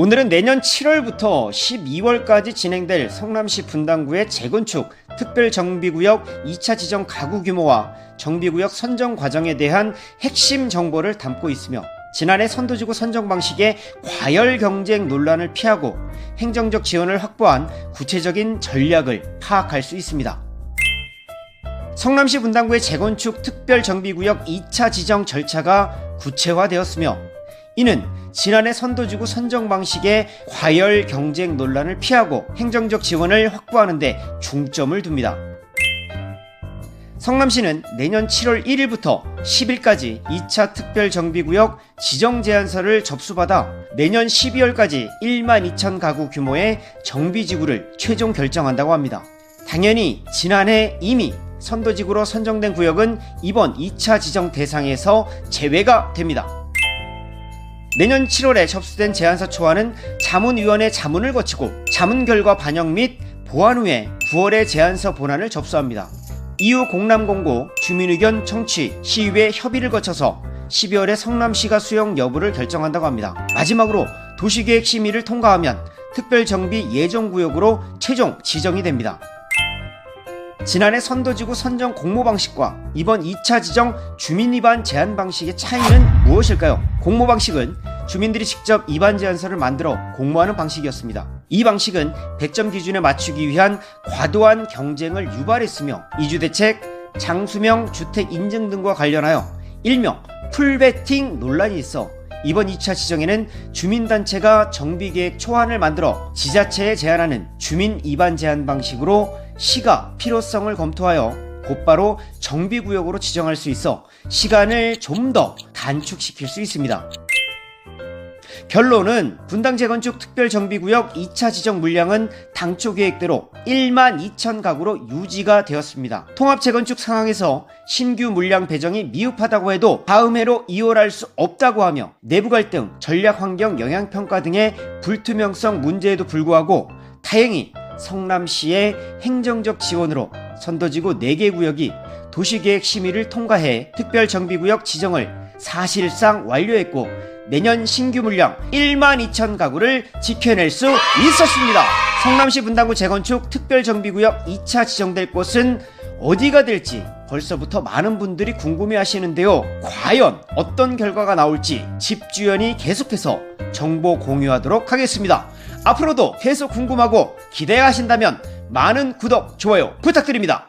오늘은 내년 7월부터 12월까지 진행될 성남시 분당구의 재건축 특별정비구역 2차 지정 가구 규모와 정비구역 선정 과정에 대한 핵심 정보를 담고 있으며 지난해 선도지구 선정 방식의 과열 경쟁 논란을 피하고 행정적 지원을 확보한 구체적인 전략을 파악할 수 있습니다. 성남시 분당구의 재건축 특별정비구역 2차 지정 절차가 구체화되었으며 이는 지난해 선도지구 선정 방식의 과열 경쟁 논란을 피하고 행정적 지원을 확보하는 데 중점을 둡니다. 성남시는 내년 7월 1일부터 10일까지 2차 특별정비구역 지정 제안서를 접수받아 내년 12월까지 1만 2천 가구 규모의 정비지구를 최종 결정한다고 합니다. 당연히 지난해 이미 선도지구로 선정된 구역은 이번 2차 지정 대상에서 제외가 됩니다. 내년 7월에 접수된 제안서 초안은 자문위원회 자문을 거치고 자문 결과 반영 및 보완 후에 9월에 제안서 본안을 접수합니다. 이후 공람 공고, 주민의견 청취, 시의회 협의를 거쳐서 12월에 성남시가 수용 여부를 결정한다고 합니다. 마지막으로 도시계획 심의를 통과하면 특별정비 예정구역으로 최종 지정이 됩니다. 지난해 선도지구 선정 공모 방식과 이번 2차 지정 주민 입안 제한 방식의 차이는 무엇일까요? 공모 방식은 주민들이 직접 입안 제안서를 만들어 공모하는 방식이었습니다. 이 방식은 100점 기준에 맞추기 위한 과도한 경쟁을 유발했으며 이주대책, 장수명 주택 인증 등과 관련하여 일명 풀베팅 논란이 있어 이번 2차 지정에는 주민단체가 정비계획 초안을 만들어 지자체에 제안하는 주민 입안 제한 방식으로 시가 필요성을 검토하여 곧바로 정비구역으로 지정할 수 있어 시간을 좀 더 단축시킬 수 있습니다. 결론은 분당 재건축 특별정비구역 2차 지정 물량은 당초 계획대로 1만 2천 가구로 유지가 되었습니다. 통합 재건축 상황에서 신규 물량 배정이 미흡하다고 해도 다음 해로 이월할 수 없다고 하며 내부 갈등, 전략 환경 영향 평가 등의 불투명성 문제에도 불구하고 다행히 성남시의 행정적 지원으로 선도지구 4개 구역이 도시계획 심의를 통과해 특별정비구역 지정을 사실상 완료했고 내년 신규 물량 1만 2천 가구를 지켜낼 수 있었습니다. 성남시 분당구 재건축 특별정비구역 2차 지정될 곳은 어디가 될지 벌써부터 많은 분들이 궁금해 하시는데요. 과연 어떤 결과가 나올지 집주연이 계속해서 정보 공유하도록 하겠습니다. 앞으로도 계속 궁금하고 기대하신다면 많은 구독, 좋아요 부탁드립니다.